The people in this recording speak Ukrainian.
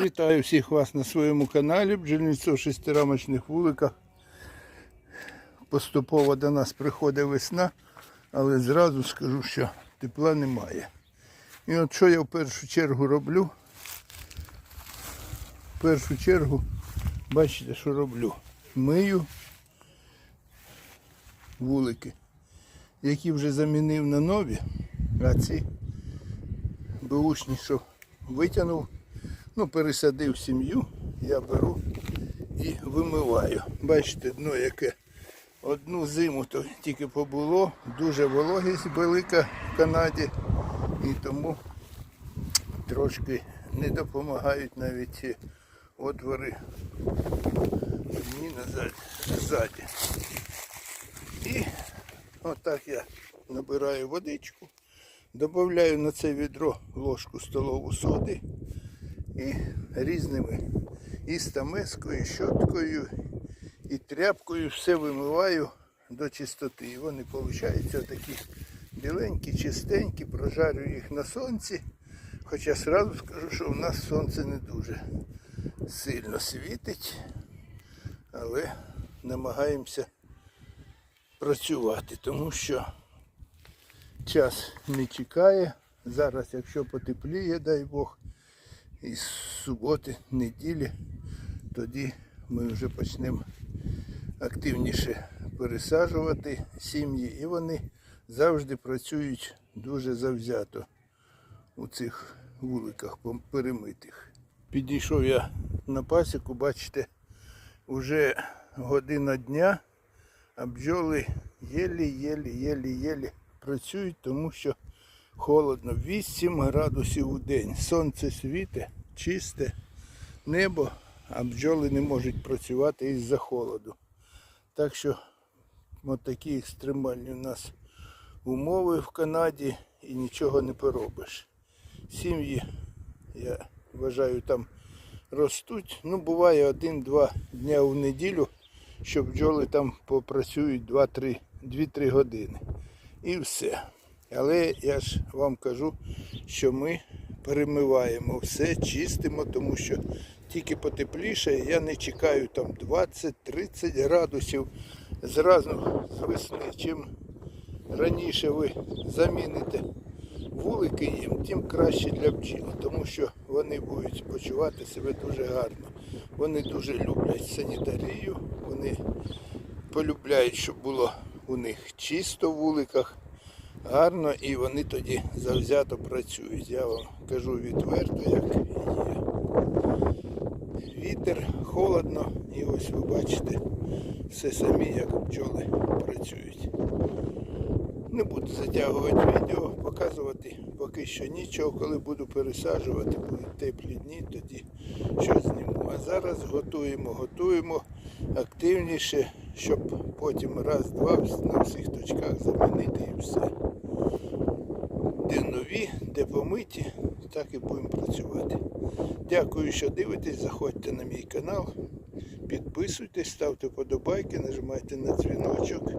Вітаю всіх вас на своєму каналі бджільництво шестирамочних вуликах. Поступово до нас приходить весна, але зразу скажу, що тепла немає. І от що я в першу чергу роблю? В першу чергу, бачите, що роблю? Мию вулики, які вже замінив на нові, а ці беушні, що витягнув, ну, пересадив сім'ю, я беру і вимиваю. Бачите, дно яке одну зиму то тільки побуло, дуже вологість велика в Канаді, і тому трошки не допомагають навіть ці отвори мені назад ззаді. І отак я набираю водичку, додаю на це відро ложку столову соди і різними і стамескою, щоткою, і тряпкою все вимиваю до чистоти. І вони получаються такі біленькі, чистенькі, прожарю їх на сонці. Хоча сразу скажу, що у нас сонце не дуже сильно світить, але намагаємося працювати, тому що час не чекає. Зараз, якщо потепліє, дай Бог, із суботи, неділі, тоді ми вже почнемо активніше пересаджувати сім'ї і вони завжди працюють дуже завзято у цих вуликах перемитих. Підійшов я на пасіку, бачите, вже година дня, а бджоли єлі-єлі-єлі-єлі працюють, тому що холодно. 8 градусів у день. Сонце світе, чисте небо, а бджоли не можуть працювати із-за холоду. Так що от такі екстремальні у нас умови в Канаді і нічого не поробиш. Сім'ї, я вважаю, там ростуть. Ну, буває один-два дня в неділю, що бджоли там попрацюють 2-3 2-3 години. І все. Але я ж вам кажу, що ми перемиваємо все, чистимо, тому що тільки потепліше, я не чекаю там 20-30 градусів зразу з весни. Чим раніше ви заміните вулики їм, тим краще для бджіл, тому що вони будуть почувати себе дуже гарно. Вони дуже люблять санітарію, вони полюбляють, щоб було у них чисто в вуликах, гарно і вони тоді завзято працюють. Я вам кажу відверто, як є. Вітер, холодно, і ось ви бачите все самі, як бджоли працюють. Не буду затягувати відео, показувати поки що нічого. Коли буду пересаджувати, будуть теплі дні, тоді щось зніму. А зараз готуємо, готуємо активніше, щоб потім раз-два на всіх точках замінити і все. Нові, де помиті, так і будемо працювати. Дякую, що дивитесь, заходьте на мій канал, підписуйтесь, ставте подобайки, нажимайте на дзвіночок.